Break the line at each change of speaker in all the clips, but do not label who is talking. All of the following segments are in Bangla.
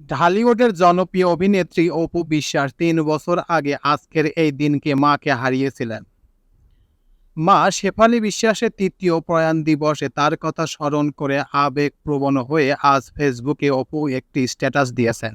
ঢালিউডের জনপ্রিয় অভিনেত্রী অপু বিশ্বাস তিন বছর আগে আজকের এই দিনকে মাকে হারিয়েছিলেন। মা শেফালি বিশ্বাসের তৃতীয় প্রয়াণ দিবসে তার কথা স্মরণ করে আবেগপ্রবণ হয়ে আজ ফেসবুকে অপু একটি স্ট্যাটাস দিয়েছেন।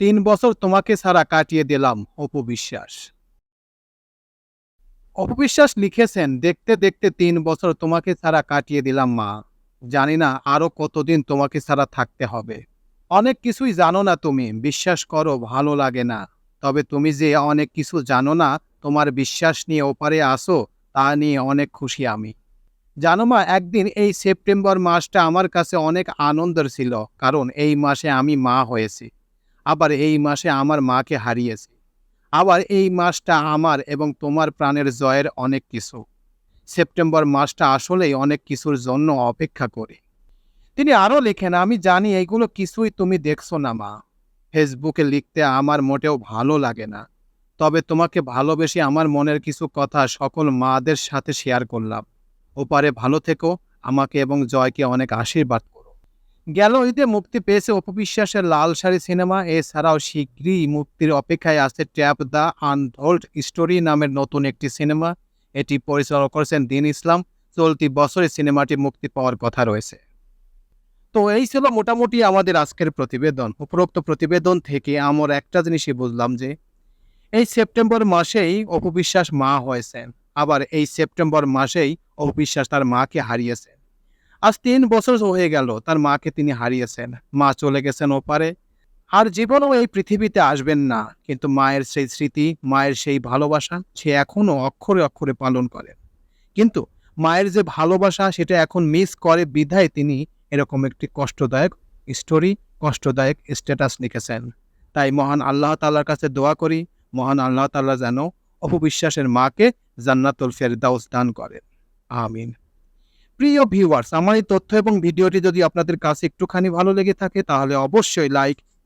তিন বছর তোমাকে ছাড়া কাটিয়ে দিলাম, অপু বিশ্বাস। অপু বিশ্বাস লিখেছেন, দেখতে দেখতে তিন বছর তোমাকে ছাড়া কাটিয়ে দিলাম, মা। জানি না আরও কতদিন তোমাকে ছাড়া থাকতে হবে। অনেক কিছুই জানো না তুমি, বিশ্বাস করো ভালো লাগে না। তবে তুমি যে অনেক কিছু জানো না, তোমার বিশ্বাস নিয়ে ওপারে আসো, তা নিয়ে অনেক খুশি আমি। জানো মা, একদিন এই সেপ্টেম্বর মাসটা আমার কাছে অনেক আনন্দের ছিল, কারণ এই মাসে আমি মা হয়েছি। আবার এই মাসে আমার মাকে হারিয়েছি। আবার এই মাসটা আমার এবং তোমার প্রাণের জয়ের অনেক কিছু। সেপ্টেম্বর মাসটা আসলেই অনেক কিছুর জন্য অপেক্ষা করে। তিনি আরও লেখেন, আমি জানি এগুলো কিছুই তুমি দেখছ না, মা। ফেসবুকে লিখতে আমার মোটেও ভালো লাগে না। তবে তোমাকে ভালোবেসে আমার মনের কিছু কথা সকল মাদের সাথে শেয়ার করলাম। ওপারে ভালো থেকো, আমাকে এবং জয়কে অনেক আশীর্বাদ করো। গেল ঈদে মুক্তি পেয়েছে অপবিশ্বাসের লাল শাড়ি সিনেমা। এছাড়াও শীঘ্রই মুক্তির অপেক্ষায় আছে ট্যাপ দ্য আনটোল্ড স্টোরি নামের নতুন একটি সিনেমা। এটি পরিচালনা করেছেন দিন ইসলাম। চলতি বছরে সিনেমাটি মুক্তি পাওয়ার কথা রয়েছে। তো এই ছিল মোটামুটি আমাদের আজকের প্রতিবেদন। উপরোক্ত প্রতিবেদন থেকে আমরা একটা জিনিসই বুঝলাম যে, এই সেপ্টেম্বর মাসেই অপবিশ্বাস মা হয়েছেন। আবার এই সেপ্টেম্বর মাসেই অপবিশ্বাস তার মাকে হারিয়েছেন। আজ তিন বছর হয়ে গেল, তার মাকে তিনি হারিয়েছেন। মা চলে গেছেন ওপারে। আর জীবনেও এই পৃথিবীতে আসবেন না। কিন্তু মায়ের সেই স্মৃতি, মায়ের সেই ভালোবাসা, সে এখনও অক্ষরে অক্ষরে পালন করেন। কিন্তু মায়ের যে ভালোবাসা, সেটা এখন মিস করে বিধায় তিনি এরকম একটি কষ্টদায়ক স্টোরি কষ্টদায়ক স্ট্যাটাস লিখেছেন। তাই মহান আল্লাহ তাল্লার কাছে দোয়া করি, মহান আল্লাহ তাল্লাহ যেন অপবিশ্বাসের মাকে জান্নাতুল ফেরদাউস দান করেন। আমিন। প্রিয় ভিউয়ার্স আমার এই তথ্য এবং ভিডিওটি যদি আপনাদের কাছে একটুখানি ভালো লেগে থাকে, তাহলে অবশ্যই লাইক